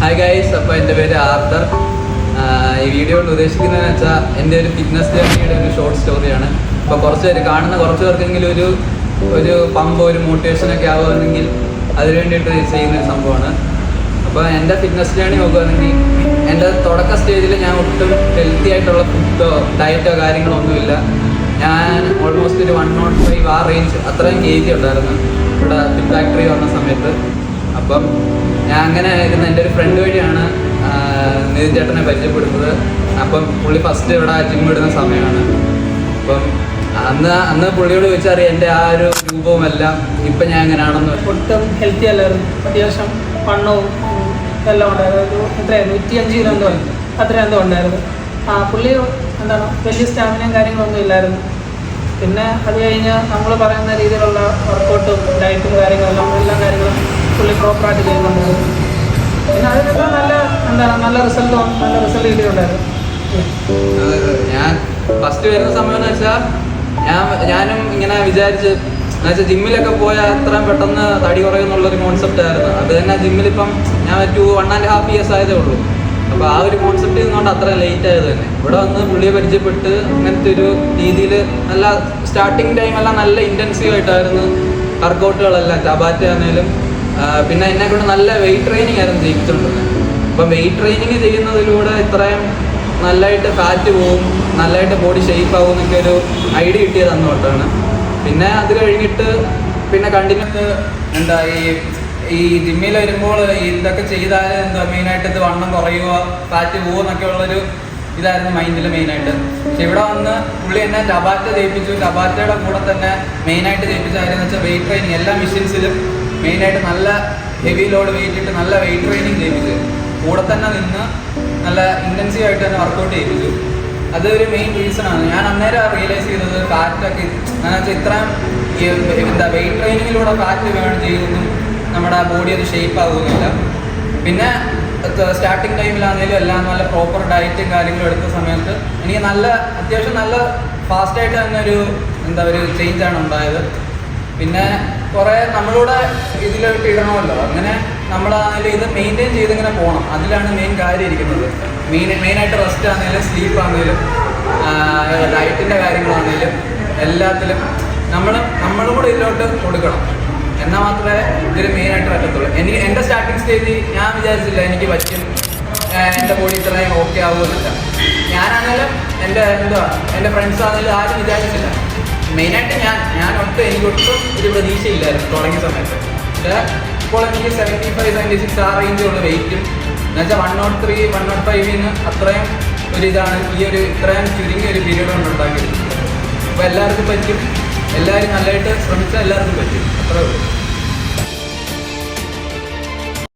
Hi guys അപ്പോൾ എന്റെ പേര് ആർദർ. ഈ വീഡിയോ കൊണ്ട് ഉദ്ദേശിക്കുന്നതെന്ന് വെച്ചാൽ എന്റെ ഒരു ഫിറ്റ്നസ് ജേർണിയുടെ ഒരു ഷോർട്ട് സ്റ്റോറിയാണ് അപ്പോൾ കുറച്ച് പേര് കാണുന്ന കുറച്ച് പേർക്കെങ്കിലും ഒരു ഒരു പമ്പ് ഒരു മോട്ടിവേഷനൊക്കെ ആവുകയാണെങ്കിൽ അതിന് വേണ്ടിയിട്ട് ചെയ്യുന്ന ഒരു സംഭവമാണ്. അപ്പോൾ എന്റെ ഫിറ്റ്നസ് ജേർണി നോക്കുകയാണെങ്കിൽ എന്റെ തുടക്ക സ്റ്റേജിൽ ഞാൻ ഒട്ടും ഹെൽത്തി ആയിട്ടുള്ള ഫുഡോ ഡയറ്റോ കാര്യങ്ങളോ ഒന്നുമില്ല. ഞാൻ ഓൾമോസ്റ്റ് ഒരു വൺ നോട്ട് ഫൈവ് ആ റേഞ്ച് അത്രയും കെ ജി ഉണ്ടായിരുന്നു. ഇവിടെ ഫിറ്റ് ഫാക്ടറി വന്ന സമയത്ത്. അപ്പം ഞാൻ അങ്ങനെ ഇരുന്ന എന്റെ ഒരു ഫ്രണ്ട് വഴിയാണ് നിതിൻ ചേട്ടനെ പരിചയപ്പെടുന്നത്. അപ്പം പുള്ളി ഫസ്റ്റ് ഇവിടെ ജിം വിടുന്ന സമയമാണ്. അപ്പം അന്ന് അന്ന് പുള്ളിയോട് ചോദിച്ചറിയാം എന്റെ ആ ഒരു രൂപവും എല്ലാം ഇപ്പം ഞാൻ എങ്ങനെയാണെന്ന് ഒട്ടും ഹെൽത്തി അല്ലായിരുന്നു. അത്യാവശ്യം വണ്ണവും എല്ലാം ഉണ്ടായിരുന്നു. എത്രയായിരുന്നു? നൂറ്റിയഞ്ച് കിലോ എന്തോ അത്ര എന്തോ ഉണ്ടായിരുന്നു. ആ പുള്ളി എന്താണ് വലിയ സ്റ്റാമിനയും കാര്യങ്ങളൊന്നും ഇല്ലായിരുന്നു. പിന്നെ അത് കഴിഞ്ഞ് നമ്മൾ പറയുന്ന രീതിയിലുള്ള വർക്കൗട്ടും ഡയറ്റും കാര്യങ്ങളെല്ലാം എല്ലാ കാര്യങ്ങളും പുള്ളി പ്രോപ്പറായിട്ട് ചെയ്യുന്നുണ്ടായിരുന്നു പിന്നെ അതിനൊക്കെ നല്ല എന്താണ് നല്ല റിസൾട്ടും നല്ല റിസൾട്ട് കിട്ടിയിട്ടുണ്ടായിരുന്നു. ഞാൻ ഫസ്റ്റ് വരുന്ന സമയം എന്ന് വെച്ചാൽ ഞാൻ ഞാനും ഇങ്ങനെ വിചാരിച്ച് എന്നുവെച്ചാൽ ജിമ്മിലൊക്കെ പോയാൽ അത്രയും പെട്ടെന്ന് തടി കുറയും എന്നുള്ളൊരു കോൺസെപ്റ്റ് ആയിരുന്നു. അത് തന്നെ ജിമ്മിലിപ്പം ഞാൻ two one and half years ആയതേ ഉള്ളൂ. അപ്പോൾ ആ ഒരു കോൺസെപ്റ്റ് ചെയ്യുന്നതുകൊണ്ട് അത്ര ലേറ്റ് ആയത് തന്നെ. ഇവിടെ വന്ന് പുള്ളിയെ പരിചയപ്പെട്ട് അങ്ങനത്തെ ഒരു രീതിയിൽ നല്ല സ്റ്റാർട്ടിങ് ടൈമെല്ലാം നല്ല ഇന്റൻസീവ് ആയിട്ടായിരുന്നു വർക്കൗട്ടുകളെല്ലാം ചബാറ്റ ആണെങ്കിലും പിന്നെ എന്നെ കൊണ്ട് നല്ല വെയിറ്റ് ട്രെയിനിങ് ആയിരുന്നു ചെയ്യിച്ചിട്ടുണ്ട് അപ്പം വെയിറ്റ് ട്രെയിനിങ് ചെയ്യുന്നതിലൂടെ ഇത്രയും നല്ലതായിട്ട് ഫാറ്റ് പോവും നല്ലതായിട്ട് ബോഡി ഷേപ്പ് ആവും എന്നൊക്കെ ഒരു ഐഡിയ കിട്ടിയത് അന്ന് തൊട്ടാണ്. പിന്നെ അത് കഴിഞ്ഞിട്ട് പിന്നെ കണ്ടിന്യൂസ് എന്താ ഈ ഈ ജിമ്മിൽ വരുമ്പോൾ ഇതൊക്കെ ചെയ്താൽ എന്താ മെയിനായിട്ട് ഇത് വണ്ണം കുറയുക ഫാറ്റ് പോവുക എന്നൊക്കെ ഉള്ളൊരു ഇതായിരുന്നു മൈൻഡിൽ മെയിനായിട്ട് പക്ഷെ ഇവിടെ വന്ന് പുള്ളി എന്നെ ടബാറ്റ ചെയ്യിപ്പിച്ചു. ടബാറ്റയുടെ കൂടെ തന്നെ മെയിനായിട്ട് എന്ന് വെച്ചാൽ വെയിറ്റ് ട്രെയിനിങ് എല്ലാ മെഷീൻസിലും മെയിനായിട്ട് നല്ല ഹെവി ലോഡ് വെയിറ്റ് ഇട്ട് നല്ല വെയിറ്റ് ട്രെയിനിങ് ചെയ്യിപ്പിച്ചു. കൂടെ തന്നെ നിന്ന് നല്ല ഇന്റൻസീവ് ആയിട്ട് തന്നെ വർക്കൗട്ട് ചെയ്യിപ്പിച്ചു. അതൊരു മെയിൻ റീസൺ ആണ്. ഞാൻ അന്നേരം റിയലൈസ് ചെയ്തത് ഫാറ്റൊക്കെ എന്ന് വെച്ചാൽ ഇത്രയും എന്താ വെയിറ്റ് ട്രെയിനിങ്ങിലൂടെ ഫാറ്റ് വേണം ചെയ്യുന്നതും നമ്മുടെ ബോഡി അത് ഷേപ്പ് ആകുന്നില്ല പിന്നെ സ്റ്റാർട്ടിങ് ടൈമിലാണെങ്കിലും എല്ലാം നല്ല പ്രോപ്പർ ഡയറ്റും കാര്യങ്ങളും എടുത്ത സമയത്ത് എനിക്ക് നല്ല അത്യാവശ്യം നല്ല ഫാസ്റ്റായിട്ട് തന്നെ ഒരു എന്താ ഒരു ചേഞ്ചാണ് ഉണ്ടായത്. പിന്നെ കുറേ നമ്മളിവിടെ ഇതിലോട്ട് ഇടണമല്ലോ അങ്ങനെ നമ്മൾ ആണെങ്കിലും ഇത് മെയിന്റെയിൻ ചെയ്തിങ്ങനെ പോകണം അതിലാണ് മെയിൻ കാര്യം ഇരിക്കുന്നത്. മെയിൻ മെയിനായിട്ട് റെസ്റ്റ് ആണെങ്കിലും സ്ലീപ്പ് ആണെങ്കിലും ഡയറ്റിന്റെ കാര്യങ്ങളാണെങ്കിലും എല്ലാത്തിലും നമ്മൾ നമ്മളും കൂടെ ഇതിലോട്ട് കൊടുക്കണം എന്നാൽ മാത്രമേ ഇതിൽ മെയിനായിട്ട് പറ്റത്തുള്ളൂ. എനിക്ക് എന്റെ സ്റ്റാർട്ടിങ് സ്റ്റേജിൽ ഞാൻ വിചാരിച്ചില്ല എനിക്ക് പറ്റും എന്റെ ബോഡി ഇത്രയും ഓക്കെ ആവുമെന്നില്ല ഞാനാണെങ്കിലും എന്റെ എന്തുവാ എന്റെ ഫ്രണ്ട്സ് ആണെങ്കിലും ആരും വിചാരിച്ചില്ല. മെയിനായിട്ട് ഞാൻ ഞാൻ ഒട്ടും എനിക്ക് ഒട്ടും ഒരു പ്രതീക്ഷയില്ലായിരുന്നു തുടങ്ങിയ സമയത്ത്. ഇപ്പോൾ എനിക്ക് സെവന്റി ഫൈവ് സെവന്റി സിക്സ് ആ റേഞ്ചുള്ള വെയിറ്റും എന്നുവെച്ചാൽ one nought three one nought ഫൈവിന് അത്രയും ഒരു ഇതാണ് ഈ ഒരു ഇത്രയും ചുരുങ്ങിയ ഒരു പീരീഡ് കൊണ്ട് ഉണ്ടാക്കിയത്. അപ്പോൾ എല്ലാവർക്കും പറ്റും. എല്ലാവരും നല്ലതായിട്ട് ശ്രമിച്ചാൽ എല്ലാവർക്കും പറ്റും. അത്രേ ഉള്ളൂ.